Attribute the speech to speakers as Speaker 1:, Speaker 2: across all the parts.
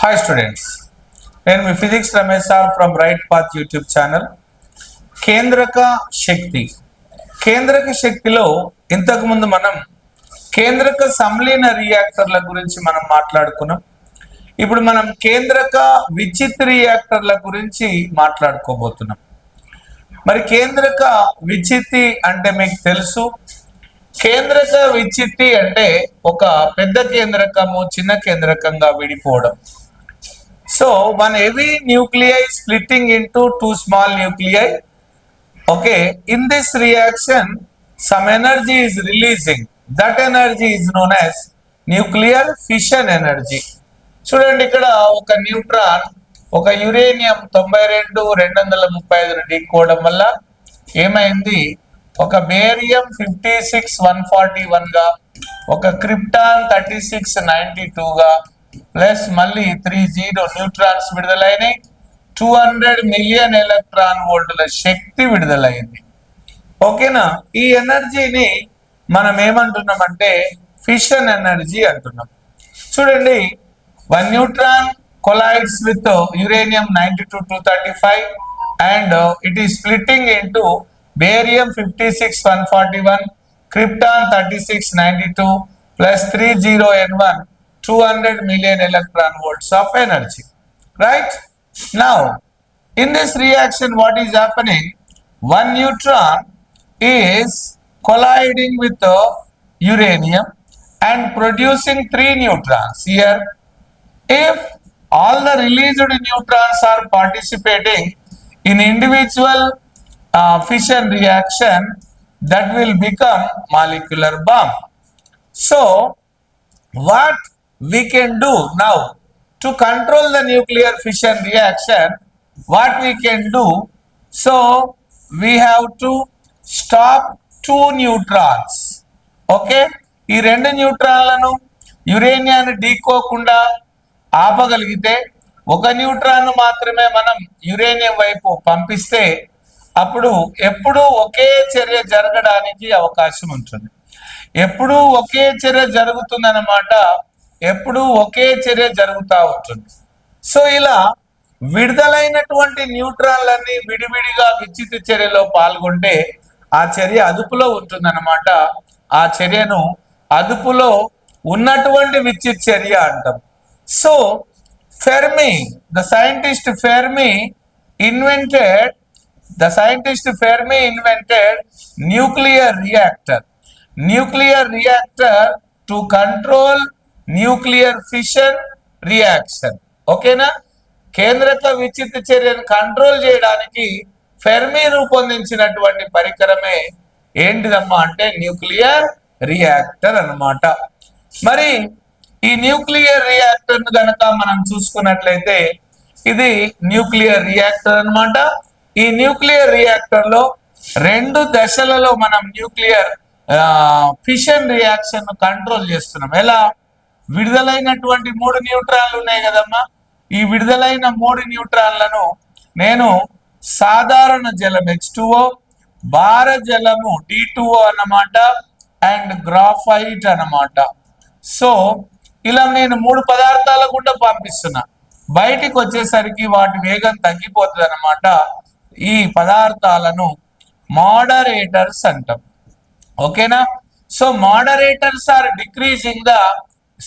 Speaker 1: Hi students నేను మీ physics Ramesh sir from Right Path YouTube channel కేంద్రక శక్తి. కేంద్రక శక్తిలో ఇంతకుముందు మనం కేంద్రక సంలీన రియాక్టర్ల గురించి మనం మాట్లాడుకున్నాం. ఇప్పుడు మనం కేంద్రక విచిత్ర రియాక్టర్ల గురించి మాట్లాడుకోబోతున్నాం. మరి కేంద్రక విచిత్తి అంటే మీకు తెలుసు. కేంద్రక విచ్చిత్తి అంటే ఒక పెద్ద కేంద్రకము చిన్న కేంద్రకంగా విడిపోవడం. So one heavy nuclei splitting into two small nuclei okay in this reaction some energy is releasing that energy is known as nuclear fission energy చూడండి ఇక్కడ ఒక న్యూట్రాన్ ఒక యురేనియం తొంభై రెండు రెండు వందల ముప్పై ఐదును ఢీకోవడం వల్ల ఏమైంది? ఒక barium fifty six one forty వన్గా ఒక krypton thirty six ninety two గా ప్లస్ మళ్ళీ త్రీ జీరో న్యూట్రాన్స్ విడుదలైనాయి. టూ హండ్రెడ్ మిలియన్ ఎలక్ట్రాన్ వోల్టుల శక్తి విడుదలైంది. ఓకేనా? ఈ ఎనర్జీని మనం ఏమంటున్నామంటే ఫిషన్ ఎనర్జీ అంటున్నాం. చూడండి one neutron collides with uranium ninety two two thirty five and it ఈ splitting into barium fifty six one forty one krypton thirty six ninety two plus three zero n one 200 million electron volts of energy. Right? Now, in this reaction, what is happening? One neutron is colliding with the uranium and producing three neutrons here. If all the released neutrons are participating in individual uh, fission reaction, that will become molecular bomb. So, what we can do. Now to control the nuclear fission reaction what we can do? So we have to stop two neutrons. Okay ఈ రెండు న్యూట్రాన్లను యురేనియాన్ని ఢీకోకుండా ఆపగలిగితే ఒక neutron మాత్రమే మనం uranium వైపు పంపిస్తే అప్పుడు ఎప్పుడూ ఒకే చర్య జరగడానికి అవకాశం ఉంటుంది. ఎప్పుడూ ఒకే చర్య జరుగుతుందన్నమాట ఎప్పుడూ ఒకే చర్య జరుగుతూ ఉంటుంది. సో ఇలా విడుదలైనటువంటి న్యూట్రాన్లన్నీ విడివిడిగా విచ్చిత చర్యలో పాల్గొంటే ఆ చర్య అదుపులో ఉంటుందన్నమాట. ఆ చర్యను అదుపులో ఉన్నటువంటి విచ్చిత్ చర్య అంటాం. So Fermi the scientist Fermi invented the scientist Fermi invented nuclear reactor. Nuclear reactor to control nuclear fission reaction ఓకేనా? కేంద్రక విచిత్ర చర్యను కంట్రోల్ చేయడానికి ఫెర్మి రూపొందించినటువంటి పరికరమే ఏంటిదమ్మా అంటే న్యూక్లియర్ రియాక్టర్ అన్నమాట. మరి ఈ న్యూక్లియర్ రియాక్టర్ను గనక మనం చూసుకున్నట్లయితే ఇది న్యూక్లియర్ రియాక్టర్ అన్నమాట. ఈ న్యూక్లియర్ రియాక్టర్లో రెండు దశలలో మనం న్యూక్లియర్ ఫిషన్ రియాక్షన్ కంట్రోల్ చేస్తున్నాం. ఎలా? విడుదలైనటువంటి మూడు న్యూట్రాన్లు ఉన్నాయి కదమ్మా. ఈ విడుదలైన మూడు న్యూట్రాన్లను నేను సాధారణ జలం హెచ్ టూఓ భార జలము డి టూఓ అన్నమాట అండ్ గ్రాఫైట్ అన్నమాట. సో ఇలా నేను మూడు పదార్థాల గుండా పంపిస్తున్నా. బయటికి వచ్చేసరికి వాటి వేగం తగ్గిపోతుంది అన్నమాట ఈ పదార్థాలను మోడరేటర్స్ అంటాం. ఓకేనా? So moderators are decreasing the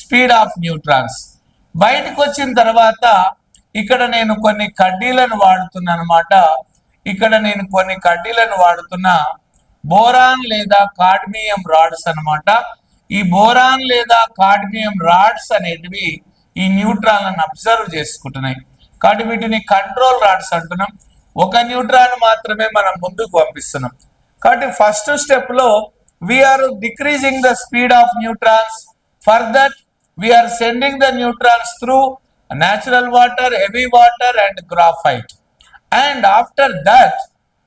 Speaker 1: speed of neutrons. బయటకు వచ్చిన తర్వాత ఇక్కడ నేను కొన్ని కడ్డీలను వాడుతున్నా అనమాట ఇక్కడ నేను కొన్ని కడ్డీలను వాడుతున్నా బోరాన్ లేదా కాడ్మియం రాడ్స్ అనమాట ఈ బోరాన్ లేదా కాడ్మియం రాడ్స్ అనేటివి ఈ న్యూట్రాన్లను అబ్జర్వ్ చేసుకుంటున్నాయి. కాబట్టి వీటిని కంట్రోల్ రాడ్స్ అంటున్నాం. ఒక న్యూట్రాన్ మాత్రమే మనం ముందుకు పంపిస్తున్నాం. కాబట్టి ఫస్ట్ స్టెప్లో we are decreasing the speed of neutrons for that we are sending the neutrons through natural water heavy water and graphite and after that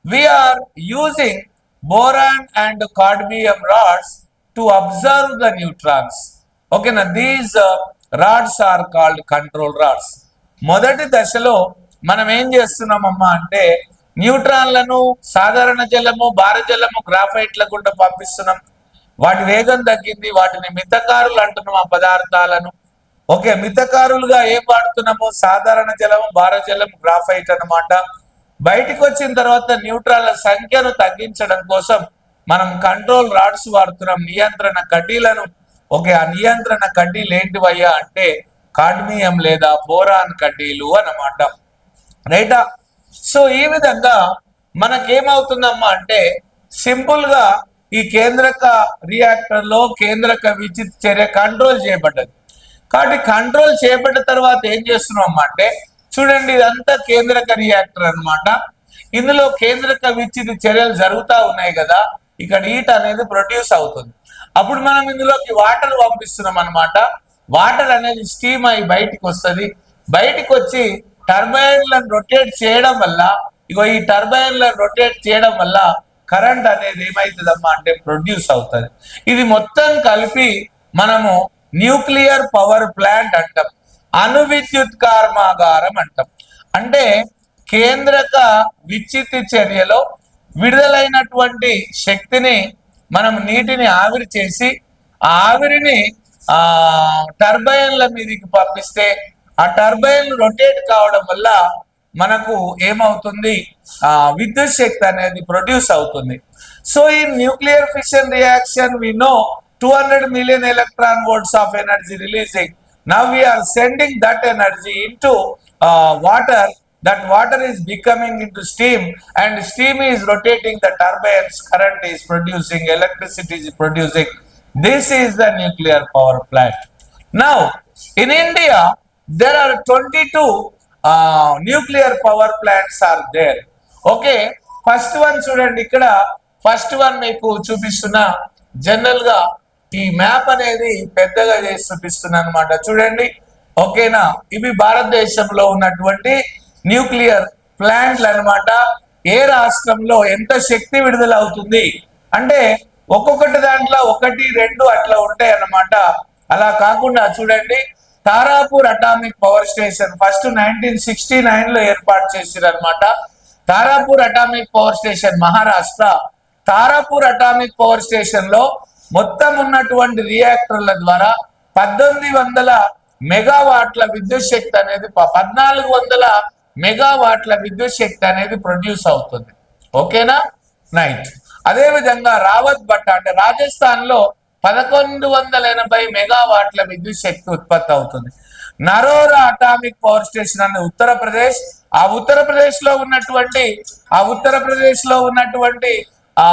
Speaker 1: we are using boron and cadmium rods to observe the neutrons okay now these uh, rods are called control rods మొదటి దశలో మనం ఏం చేస్తున్నామమ్మా అంటే న్యూట్రాన్లను సాధారణ జలము భారజలము గ్రాఫైట్ల గుండా పంపిస్తున్నాం వాటి వేగం తగ్గింది వాటిని మితకారులు అంటున్నాం ఆ పదార్థాలను. ఓకే మితకారులుగా ఏం వాడుతున్నాము? సాధారణ జలం భారజలం గ్రాఫైట్ అన్నమాట. బయటికి వచ్చిన తర్వాత న్యూట్రాన్ల సంఖ్యను తగ్గించడం కోసం మనం కంట్రోల్ రాడ్స్ వాడుతున్నాం. నియంత్రణ కడ్డీలను. ఓకే ఆ నియంత్రణ కడ్డీలు ఏంటివయ్యా అంటే కాడ్మియం లేదా బోరాన్ కడ్డీలు అన్నమాట. రైటా? సో ఈ విధంగా మనకేమవుతుందమ్మా అంటే సింపుల్గా ఈ కేంద్రక రియాక్టర్లో కేంద్రక విద్యుత్ చర్య కంట్రోల్ చేయబడ్డది. కాబట్టి కంట్రోల్ చేయబడ్డ తర్వాత ఏం చేస్తున్నాం అంటే చూడండి ఇదంతా కేంద్రక రియాక్టర్ అన్నమాట. ఇందులో కేంద్రక విద్యుత్ చర్యలు జరుగుతూ ఉన్నాయి కదా ఇక్కడ హీట్ అనేది ప్రొడ్యూస్ అవుతుంది. అప్పుడు మనం ఇందులోకి వాటర్ పంపిస్తున్నాం అన్నమాట. వాటర్ అనేది స్టీమ్ అయి బయటికి వస్తుంది. బయటికి వచ్చి టర్బైన్లను రొటేట్ చేయడం వల్ల ఇగో ఈ టర్బైన్లను రొటేట్ చేయడం వల్ల కరెంట్ అనేది ఏమవుతుందమ్మా అంటే ప్రొడ్యూస్ అవుతుంది. ఇది మొత్తం కలిపి మనము న్యూక్లియర్ పవర్ ప్లాంట్ అంటాం. అణు విద్యుత్ కర్మాగారం అంటాం. అంటే కేంద్రక విచ్చితి చర్యలో విడుదలైనటువంటి శక్తిని మనం నీటిని ఆవిరి చేసి ఆ ఆవిరిని ఆ టర్బైన్ల మీదకి పంపిస్తే ఆ టర్బైన్ రొటేట్ కావడం వల్ల మనకు ఏమవుతుంది విద్యుత్ శక్తి అనేది ప్రొడ్యూస్ అవుతుంది సో ఈ nuclear fission reaction we know two hundred million electron volts of energy releasing now we are sending that energy into uh, water that water is becoming into steam and steam is rotating the turbines current is producing electricity is producing this is the nuclear power plant now in india there are 22 nuclear power plants are there okay first one చూడండి ఇక్కడ. First one మీకు చూపిస్తున్న జనరల్గా ఈ map అనేది పెద్దగా చేసి చూపిస్తున్నా అనమాట చూడండి ఓకేనా ఇవి భారతదేశంలో ఉన్నటువంటి న్యూక్లియర్ ప్లాంట్లు అన్నమాట. ఏ రాష్ట్రంలో ఎంత శక్తి విడుదల అవుతుంది? అంటే ఒక్కొక్కటి దాంట్లో ఒకటి రెండు అట్లా ఉంటాయి అన్నమాట. అలా కాకుండా చూడండి Tarapur atomic power station first nineteen sixty నైన్లో ఏర్పాటు చేసిరు అనమాట Tarapur atomic power station Maharashtra. Tarapur atomic power స్టేషన్లో మొత్తం ఉన్నటువంటి రియాక్టర్ల ద్వారా పద్దెనిమిది వందల మెగావాట్ల విద్యుత్ శక్తి అనేది పద్నాలుగు వందల మెగావాట్ల విద్యుత్ శక్తి అనేది ప్రొడ్యూస్ అవుతుంది. ఓకేనా? నైట్. అదే విధంగా రావత్ భట్ట అంటే రాజస్థాన్లో పదకొండు వందల ఎనభై మెగావాట్ల విద్యుత్ శక్తి ఉత్పత్తి అవుతుంది. నరోరా అటామిక్ పవర్ స్టేషన్ అనే ఉత్తరప్రదేశ్ ఆ ఉత్తరప్రదేశ్లో ఉన్నటువంటి ఆ ఉత్తరప్రదేశ్లో ఉన్నటువంటి ఆ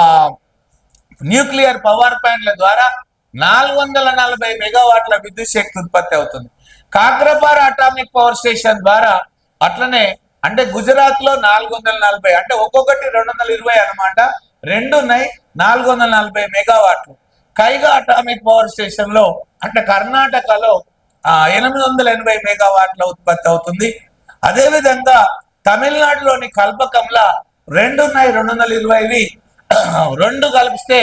Speaker 1: న్యూక్లియర్ పవర్ ప్లాంట్ల ద్వారా నాలుగు వందల నలభై మెగావాట్ల విద్యుత్ శక్తి ఉత్పత్తి అవుతుంది. కాగ్రపార అటామిక్ పవర్ స్టేషన్ ద్వారా అట్లనే అంటే గుజరాత్లో నాలుగు వందల నలభై అంటే ఒక్కొక్కటి రెండు వందల ఇరవై అనమాట రెండున్నాయి నాలుగు వందల నలభై మెగావాట్లు. కైగా అటామిక్ పవర్ స్టేషన్లో అంటే కర్ణాటకలో ఎనిమిది వందల ఎనభై మెగావాట్ల ఉత్పత్తి అవుతుంది. అదే విధంగా తమిళనాడులోని కల్పకంలా రెండు ఉన్నాయి రెండు వందల ఇరవైవి రెండు కలిపిస్తే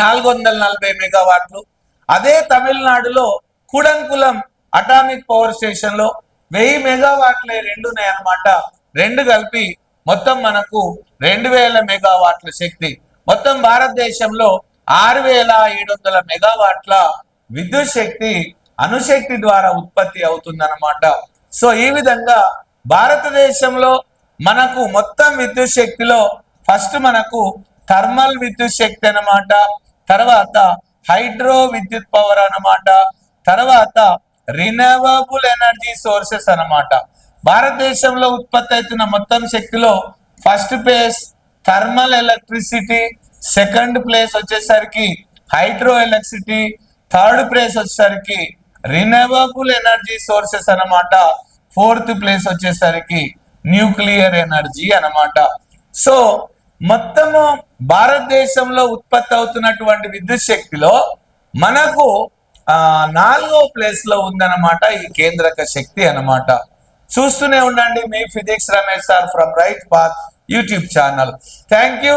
Speaker 1: నాలుగు వందల నలభై మెగావాట్లు అదే తమిళనాడులో కుడంకులం అటామిక్ పవర్ స్టేషన్లో వెయ్యి మెగావాట్లే రెండు ఉన్నాయి అన్నమాట. రెండు కలిపి మొత్తం మనకు రెండు వేల మెగావాట్ల శక్తి. మొత్తం భారతదేశంలో ఆరు వేల ఏడు వందల మెగావాట్ల విద్యుత్ శక్తి అణుశక్తి ద్వారా ఉత్పత్తి అవుతుందన్నమాట. సో ఈ విధంగా భారతదేశంలో మనకు మొత్తం విద్యుత్ శక్తిలో ఫస్ట్ మనకు థర్మల్ విద్యుత్ శక్తి అన్నమాట తర్వాత హైడ్రో విద్యుత్ పవర్ అన్నమాట తర్వాత రినవబుల్ ఎనర్జీ సోర్సెస్ అన్నమాట. భారతదేశంలో ఉత్పత్తి అవుతున్న మొత్తం శక్తిలో first place thermal electricity second place వచ్చేసరికి హైడ్రో ఎలక్ట్రిసిటీ థర్డ్ ప్లేస్ వచ్చేసరికి రినవబుల్ ఎనర్జీ సోర్సెస్ అన్నమాట. ఫోర్త్ ప్లేస్ వచ్చేసరికి న్యూక్లియర్ ఎనర్జీ అన్నమాట. సో మొత్తము భారతదేశంలో ఉత్పత్తి అవుతున్నటువంటి విద్యుత్ శక్తిలో మనకు నాలుగో ప్లేస్లో ఉందన్నమాట ఈ కేంద్రక శక్తి అన్నమాట. చూస్తూనే ఉండండి మీ physics Ramesh sir from Right Path YouTube channel. Thank you.